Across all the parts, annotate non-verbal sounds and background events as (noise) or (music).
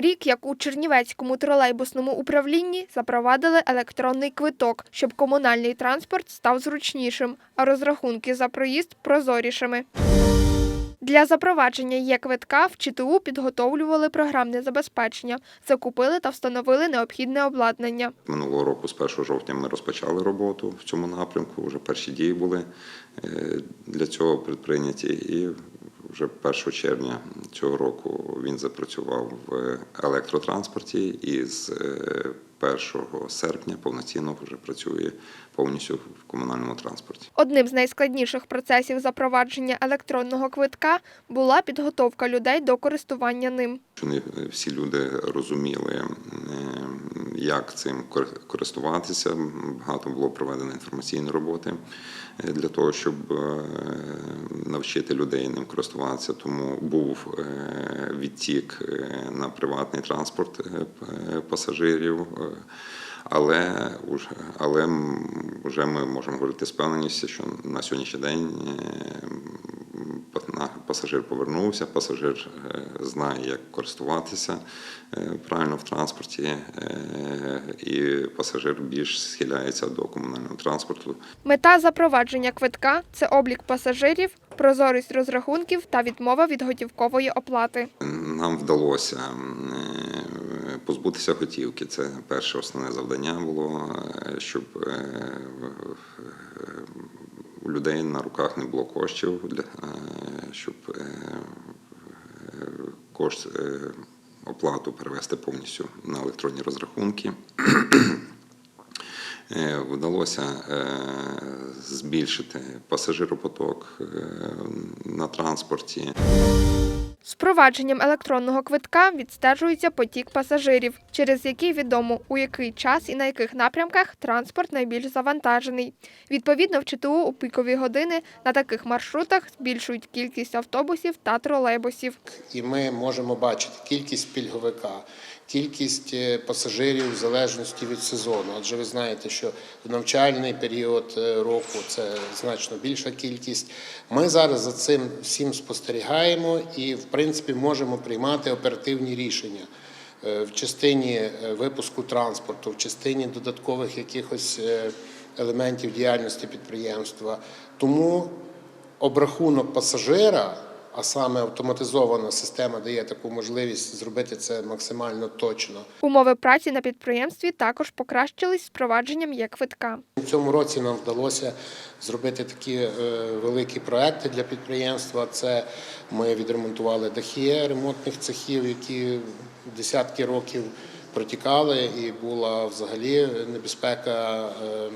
Рік, як у Чернівецькому тролейбусному управлінні запровадили електронний квиток, щоб комунальний транспорт став зручнішим, а розрахунки за проїзд прозорішими. Для запровадження є-квитка в ЧТУ підготовлювали програмне забезпечення, закупили та встановили необхідне обладнання. Минулого року, з 1 жовтня, ми розпочали роботу в цьому напрямку. Вже перші дії були е, для цього предприйняті. І вже 1 червня цього року він запрацював в електротранспорті, і з е, 1 серпня повноцінно вже працює повністю в комунальному транспорті. Одним з найскладніших процесів запровадження електронного квитка була підготовка людей до користування ним. Не всі люди розуміли, як цим кор- користуватися. Багато було проведено інформаційної роботи е, для того, щоб е, навчити людей ним користуватися. Тому був е, відтік на приватний транспорт пасажирів. Е, Але але вже ми можемо говорити з певненістю, що на сьогоднішній день е, пасажир повернувся, пасажир е, знає, як користуватися правильно в транспорті, і пасажир більш схиляється до комунального транспорту. Мета запровадження квитка це облік пасажирів, прозорість розрахунків та відмова від готівкової оплати. Нам вдалося позбутися готівки. Це перше основне завдання було, е, щоб е, у людей на руках не було коштів, е, щоб кошт оплату перевести повністю на електронні розрахунки. (clears throat) Вдалося збільшити пасажиропоток на транспорті. З впровадженням електронного квитка відстежується потік пасажирів, через який відомо, у який час і на яких напрямках транспорт найбільш завантажений. Відповідно, в ЧТУ у пікові години на таких маршрутах збільшують кількість автобусів та тролейбусів. і ми можемо бачити кількість пільговика, кількість е, пасажирів в залежності від сезону. Адже ви знаєте, що в навчальний період е, року це значно більша кількість. Ми зараз за цим всім спостерігаємо і, в принципі, можемо приймати оперативні рішення. е, В частині випуску транспорту, в частині додаткових якихось елементів діяльності підприємства. Тому обрахунок пасажира, а саме автоматизована система дає таку можливість зробити це максимально точно. Умови праці на підприємстві також покращились з впровадженням є-квитка. У цьому році нам вдалося зробити такі е, великі проекти для підприємства. Це ми відремонтували дахи ремонтних цехів, які десятки років протікали, і була взагалі небезпека е,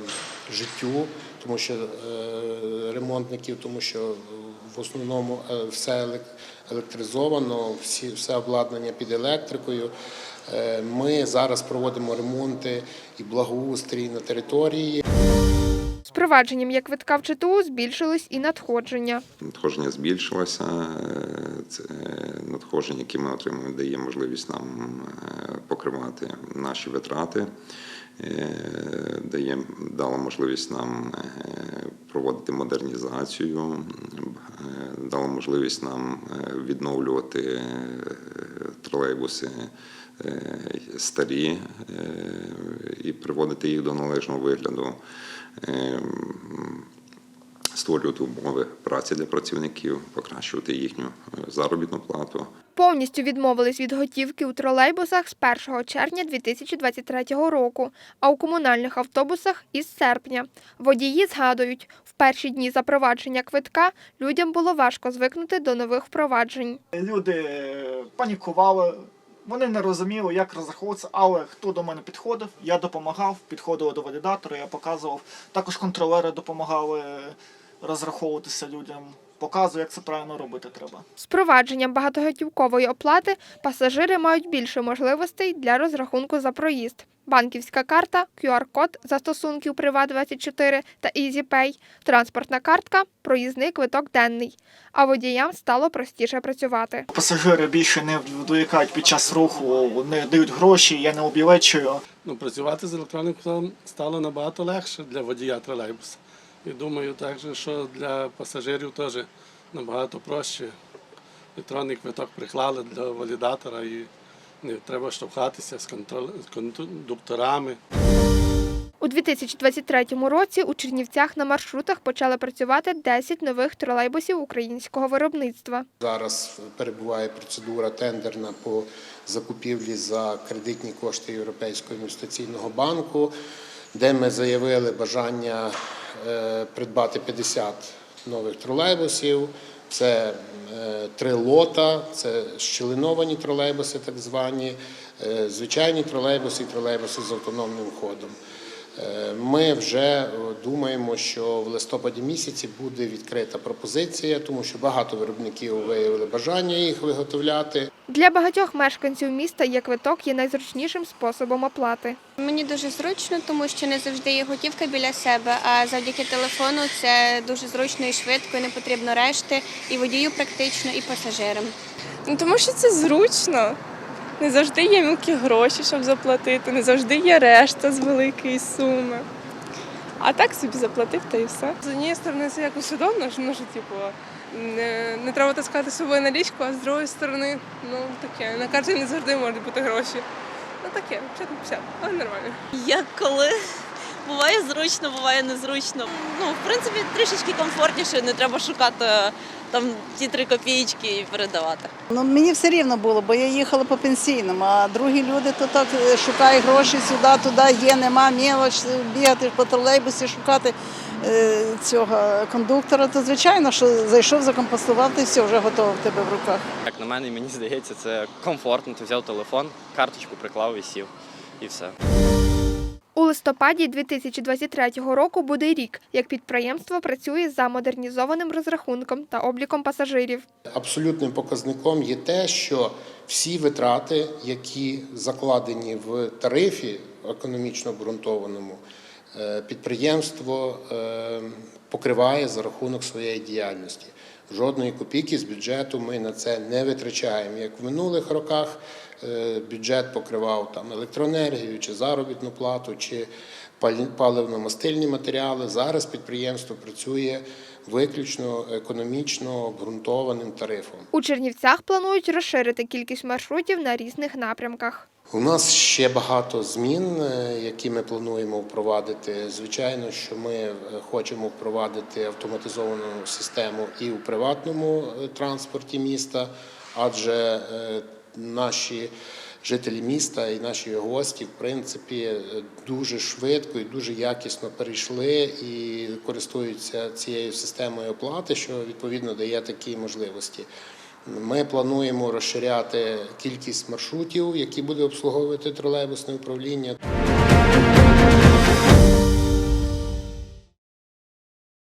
життю, тому що е, ремонтників, тому що в основному е, все елек- електризовано, всі, все обладнання під електрикою. Е, Ми зараз проводимо ремонти і благоустрій на території. З впровадженням є-квитка в ЧТУ збільшились і надходження. Надходження збільшилося. е, Це надходження, які ми отримуємо, дає можливість нам покривати наші витрати, дає, дало можливість нам проводити модернізацію, дало можливість нам е, відновлювати е, тролейбуси е, старі і приводити їх до належного вигляду. Створювати умови праці для працівників, покращувати їхню е, заробітну плату. Повністю відмовились від готівки у тролейбусах з 1 червня 2023 року, а у комунальних автобусах із серпня. Водії згадують, в перші дні запровадження квитка людям було важко звикнути до нових впроваджень. Люди е, панікували, вони не розуміли, як розраховуватися, але хто до мене підходив, я допомагав, підходили до валідатора, я показував. Також контролери допомагали розраховуватися людям. Показую, як це правильно робити треба. З впровадженням багатоготівкової оплати пасажири мають більше можливостей для розрахунку за проїзд. Банківська карта, QR-код застосунків Приват24 та EasyPay, транспортна картка, проїзний квиток денний. А водіям стало простіше працювати. Пасажири більше не дорікають під час руху, не дають гроші, я не обілечую. Ну, працювати з електронним квитком стало набагато легше для водія тролейбуса. І думаю, також, що для пасажирів теж набагато проще. Електронний квиток приклали для валідатора і Не треба штовхатися з контрол- з кондукторами. У 2023 році у Чернівцях на маршрутах почали працювати 10 нових тролейбусів українського виробництва. Зараз перебуває процедура тендерна по закупівлі за кредитні кошти Європейського інвестиційного банку, де ми заявили бажання придбати 50 нових тролейбусів. Це е, три лота, це щілиновані тролейбуси, так звані, е, звичайні тролейбуси і тролейбуси з автономним ходом. Е, Ми вже е, думаємо, що в листопаді місяці буде відкрита пропозиція, тому що багато виробників виявили бажання їх виготовляти. Для багатьох мешканців міста є квиток є найзручнішим способом оплати. Мені дуже зручно, тому що не завжди є готівка біля себе, а завдяки телефону це дуже зручно і швидко, і не потрібно решти, і водію практично, і пасажирам. Ну, тому що це зручно. Не завжди є мілкі гроші, щоб заплатити, не завжди є решта з великої суми. А так собі заплатив та і все. З однієї сторони, це якось удобно, що, ну, типу, не, не треба таскати з собою налічку, а з другої сторони, ну таке, на карті не завжди можуть бути гроші. Ну таке, 50 але нормально. Як коли. Буває зручно, буває незручно. Ну, в принципі, трішечки комфортніше, не треба шукати там ті три копійки і передавати. Ну мені все рівно було, бо я їхала по пенсійному, а другі люди то так е, шукають гроші сюди, туди є, нема, мілоч, бігати по тролейбусі, шукати е, цього кондуктора. То звичайно, що зайшов, закомпостував, ти все вже готово в тебе в руках. Як на мене, мені здається, це комфортно. Ти взяв телефон, карточку приклав і сів. І все. У листопаді 2023 року буде рік, як підприємство працює за модернізованим розрахунком та обліком пасажирів. Абсолютним показником є те, що всі витрати, які закладені в тарифі економічно обґрунтованому, е, підприємство е, покриває за рахунок своєї діяльності. Жодної копійки з бюджету ми на це не витрачаємо. Як в минулих роках е, бюджет покривав там електроенергію, чи заробітну плату, чи паливно-мастильні матеріали. Зараз підприємство працює виключно економічно обґрунтованим тарифом. У Чернівцях планують розширити кількість маршрутів на різних напрямках. У нас ще багато змін, е, які ми плануємо впровадити. Звичайно, що ми е, хочемо впровадити автоматизовану систему і у приватному е, транспорті міста, адже наші жителі міста і наші гості, в принципі, дуже швидко і дуже якісно перейшли і користуються цією системою оплати, що відповідно дає такі можливості. Ми плануємо розширяти кількість маршрутів, які буде обслуговувати тролейбусне управління.